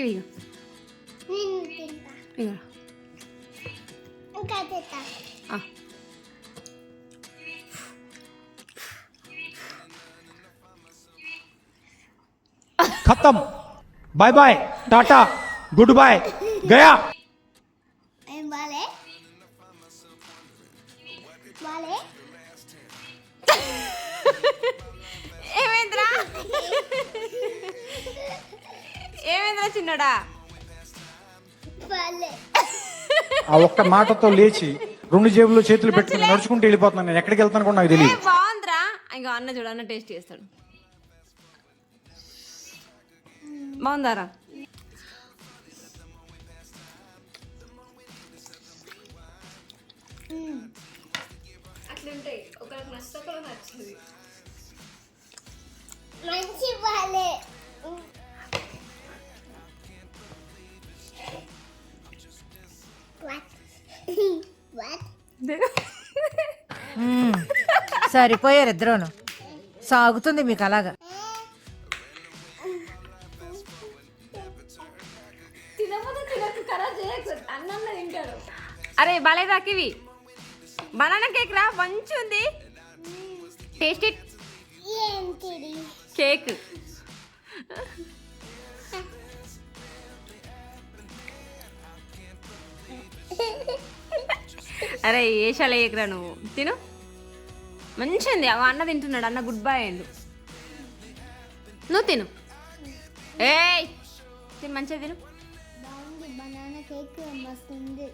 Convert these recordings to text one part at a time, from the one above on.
ski비가. 된다. 이거. 그러니까 됐다. 아. खत्म bye bye tata good bye गया वाले वाले చిన్నోడా? ఆ ఒక్క మాటతో లేచి రెండు జేబుల్లో చేతులు పెట్టుకుని నడుచుకుంటూ వెళ్ళిపోతున్నాను నేను. ఎక్కడికి వెళ్తాను కూడా నాకు తెలియదు. బాగుందిరా. ఇంకా అన్న చూడు అన్న టేస్ట్ చేస్తాడు. బాగుందారా? అట్లుంటాయి. ఒకరికి ఒకరికి నచ్చింది మంచి బాలే సరిపోయారు ఇద్దరును. సాగుతుంది మీకు అలాగా. అరే బాలేదా కివి బనానా కేక్ రా మంచి ఉంది టేస్ట్ ఇట్. ఏంటిది? కేక్. అరే ఏషాలు వేయకురా నువ్వు? తిను. అవ అన్న తింటున్నాడు. అన్న గుడ్ బాయ్ అండు నువ్వు తిను. ఏయ్! తిను మంచిగా తిను. బాగుంది. బనానా కేక్ మస్తుంది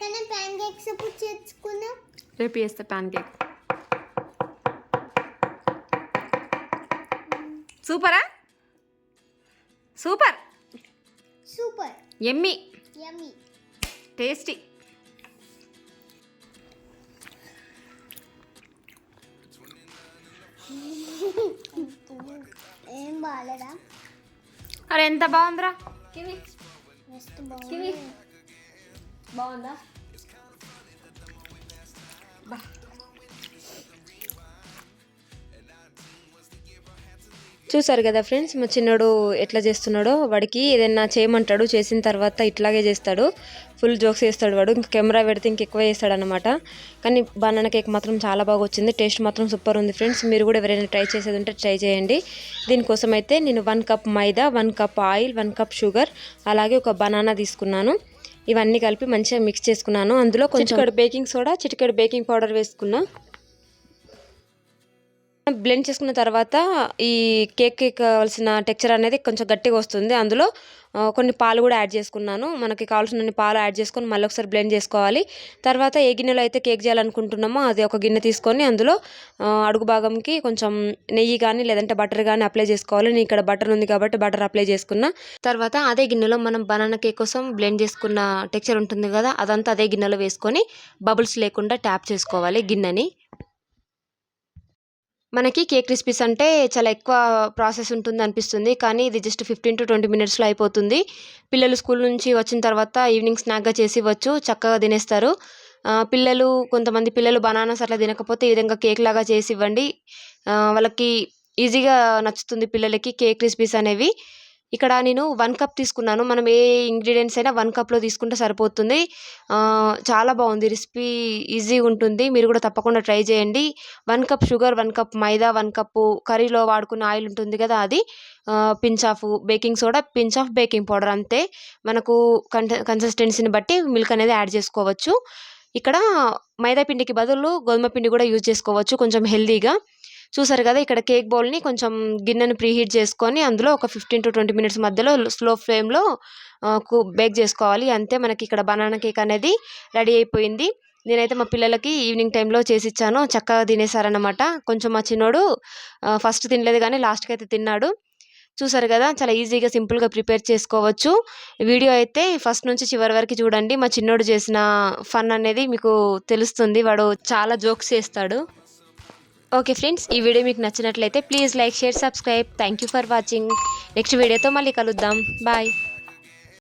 కానీ ప్యాన్ కేక్స్ ఎప్పుడు చేసుకున్నాం రేపు చేస్తా pancake సూపరా? Super. Super. Yummy. Yummy tasty. ఏం బాగాలేదా అరే ఎంత బాగుందిరా? కివి. మస్తు బాగుంది. బాగుందా? చూసారు కదా ఫ్రెండ్స్ మా చిన్నోడు ఎట్లా చేస్తున్నాడో వాడికి ఏదైనా చేయమంటాడు చేసిన తర్వాత ఇట్లాగే చేస్తాడు. ఫుల్ జోక్స్ చేస్తాడు వాడు ఇంకా కెమెరా పెడితే ఇంకెక్కువ వేస్తాడు అనమాట కానీ బనానా కేక్ మాత్రం చాలా బాగా వచ్చింది టేస్ట్ మాత్రం సూపర్ ఉంది ఫ్రెండ్స్. మీరు కూడా ఎవరైనా ట్రై చేసేది ఉంటే ట్రై చేయండి. దీనికోసం అయితే నేను వన్ కప్ మైదా one cup oil one cup sugar అలాగే ఒక బనానా తీసుకున్నాను. ఇవన్నీ కలిపి మంచిగా మిక్స్ చేసుకున్నాను. అందులో కొంచెం బేకింగ్ సోడా చిటికెడు బేకింగ్ పౌడర్ వేసుకున్నా. బ్లెండ్ చేసుకున్న తర్వాత ఈ కేక్కి కావాల్సిన టెక్చర్ అనేది కొంచెం గట్టిగా వస్తుంది. అందులో కొన్ని పాలు కూడా యాడ్ చేసుకున్నాను. మనకి కావాల్సిన పాలు యాడ్ చేసుకొని మళ్ళీ ఒకసారి బ్లెండ్ చేసుకోవాలి. తర్వాత ఏ గిన్నెలో అయితే కేక్ చేయాలనుకుంటున్నామో అది ఒక గిన్నె తీసుకొని అందులో అడుగు భాగంకి కొంచెం నెయ్యి కానీ లేదంటే బటర్ కానీ అప్లై చేసుకోవాలి. నేను ఇక్కడ బటర్ ఉంది కాబట్టి బటర్ అప్లై చేసుకున్నా. తర్వాత అదే గిన్నెలో మనం బనానా కేక్ కోసం బ్లెండ్ చేసుకున్న టెక్చర్ ఉంటుంది కదా అదంతా అదే గిన్నెలో వేసుకొని బబుల్స్ లేకుండా ట్యాప్ చేసుకోవాలి గిన్నెని. మనకి కేక్ క్రిస్పీస్ అంటే చాలా ఎక్కువ ప్రాసెస్ ఉంటుంది అనిపిస్తుంది. కానీ ఇది జస్ట్ ఫిఫ్టీన్ టు ట్వంటీ మినిట్స్లో అయిపోతుంది. పిల్లలు స్కూల్ నుంచి వచ్చిన తర్వాత ఈవినింగ్ స్నాక్గా చేసి ఇవ్వచ్చు. చక్కగా తినేస్తారు. పిల్లలు కొంతమంది పిల్లలు బనానాస్ అట్లా తినకపోతే ఈ విధంగా కేక్ లాగా చేసి ఇవ్వండి. వాళ్ళకి ఈజీగా నచ్చుతుంది పిల్లలకి కేక్ క్రిస్పీస్ అనేవి. ఇక్కడ నేను వన్ కప్ తీసుకున్నాను. మనం ఏ ఇంగ్రీడియంట్స్ అయినా వన్ కప్లో తీసుకుంటే సరిపోతుంది. చాలా బాగుంది. రెసిపీ ఈజీగా ఉంటుంది. మీరు కూడా తప్పకుండా ట్రై చేయండి. One cup sugar one cup మైదా వన్ కప్పు కర్రీలో వాడుకున్న ఆయిల్ ఉంటుంది కదా అది. Pinch of baking soda pinch of baking powder అంతే. మనకు కన్సిస్టెన్సీని బట్టి మిల్క్ అనేది యాడ్ చేసుకోవచ్చు. ఇక్కడ మైదా పిండికి బదులు గోధుమ పిండి కూడా యూజ్ చేసుకోవచ్చు. కొంచెం హెల్దీగా చూసారు కదా ఇక్కడ కేక్ బౌల్ని కొంచెం గిన్నెను ప్రీహీట్ చేసుకొని అందులో ఒక ఫిఫ్టీన్ టు ట్వంటీ మినిట్స్ మధ్యలో స్లో ఫ్లేమ్లో బేక్ చేసుకోవాలి. అంతే మనకి ఇక్కడ బనానా కేక్ అనేది రెడీ అయిపోయింది. నేనైతే మా పిల్లలకి ఈవినింగ్ టైంలో చేసి ఇచ్చాను చక్కగా తినేసారనమాట కొంచెం మా చిన్నోడు ఫస్ట్ తినలేదు కానీ లాస్ట్కి అయితే తిన్నాడు. చూసారు కదా చాలా ఈజీగా సింపుల్గా ప్రిపేర్ చేసుకోవచ్చు. వీడియో అయితే ఫస్ట్ నుంచి చివరి వరకు చూడండి. మా చిన్నోడు చేసిన ఫన్ అనేది మీకు తెలుస్తుంది. వాడు చాలా జోక్స్ చేస్తాడు. ఓకే ఫ్రెండ్స్ ఈ వీడియో మీకు నచ్చినట్లయితే please like share subscribe. Thank you for watching next వీడియోతో మళ్ళీ కలుద్దాం. బాయ్